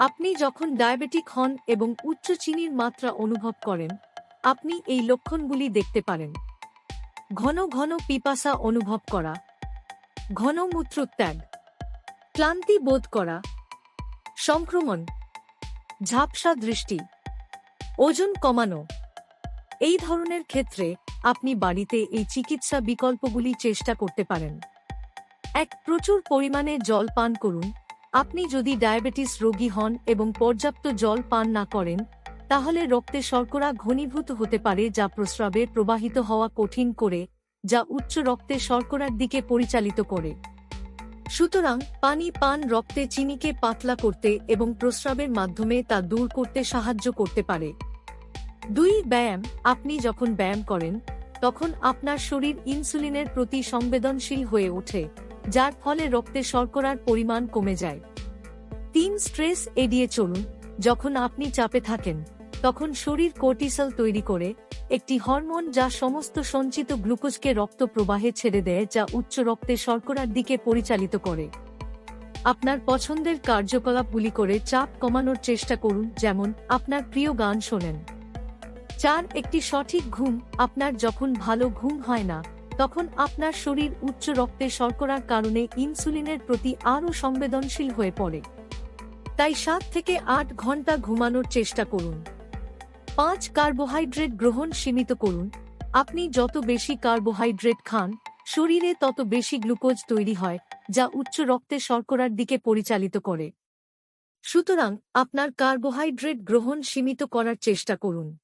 আপনি যখন ডায়াবেটিক হন এবং উচ্চ চিনির মাত্রা অনুভব করেন, আপনি এই লক্ষণগুলি দেখতে পারেন। ঘন ঘন পিপাসা অনুভব করা। ঘন মূত্রত্যাগ। ক্লান্তি বোধ করা। সংক্রমণ। ঝাপসা দৃষ্টি। ওজন কমানো। এই ধরনের ক্ষেত্রে আপনি বাড়িতে এই চিকিৎসা বিকল্পগুলি চেষ্টা করতে পারেন। এক, প্রচুর পরিমাণে জল পান করুন। আপনি যদি ডায়াবেটিস রোগী হন এবং পর্যাপ্ত জল পান না করেন, তাহলে রক্তে শর্করা ঘনীভূত হতে পারে যা প্রস্রাবে প্রবাহিত হওয়া কঠিন করে, যা উচ্চ রক্তে শর্করার দিকে পরিচালিত করে। সুতরাং পানি পান রক্তে চিনিকে পাতলা করতে এবং প্রস্রাবের মাধ্যমে তা দূর করতে সাহায্য করতে পারে। দুই, ব্যায়াম। আপনি যখন ব্যায়াম করেন, তখন আপনার শরীর ইনসুলিনের প্রতি সংবেদনশীল হয়ে ওঠে। যার ফলে রক্তে শর্করার পরিমাণ কমে যায়। তিন স্ট্রেস এড়িয়ে চলুন, যখন আপনি চাপে থাকেন, তখন শরীর কোর্টিসল তৈরি করে একটি হরমোন যা সমস্ত সঞ্চিত গ্লুকোজকে রক্ত প্রবাহে ছেড়ে দেয়, যা উচ্চ রক্তে শর্করার দিকে পরিচালিত করে। আপনার পছন্দের কার্যকলাপগুলি করে চাপ কমানোর চেষ্টা করুন, যেমন আপনার প্রিয় গান শোনেন। চার, একটি সঠিক ঘুম। আপনার যখন ভালো ঘুম হয় না তখন আপনার শরীর উচ্চ রক্তে শর্করার কারণে ইনসুলিনের প্রতি আরও সংবেদনশীল হয়ে পড়ে। তাই সাত থেকে আট ঘণ্টা ঘুমানোর চেষ্টা করুন। পাঁচ কার্বোহাইড্রেট গ্রহণ সীমিত করুন। আপনি যত বেশি কার্বোহাইড্রেট খান, শরীরে তত বেশি গ্লুকোজ তৈরি হয়, যা উচ্চ রক্তে শর্করার দিকে পরিচালিত করে। সুতরাং, আপনার কার্বোহাইড্রেট গ্রহণ সীমিত করার চেষ্টা করুন।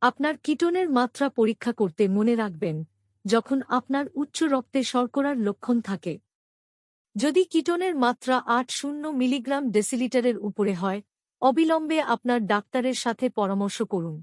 আপনার কিটোনের মাত্রা পরীক্ষা করতে মনে রাখবেন। যখন আপনার উচ্চ রক্তে শর্করার লক্ষণ থাকে। যদি কিটোনের মাত্রা আট শূন্য মিলিগ্রাম ডেসিলিটারের উপরে হয়, অবিলম্বে আপনার ডাক্তারের সাথে পরামর্শ করুন।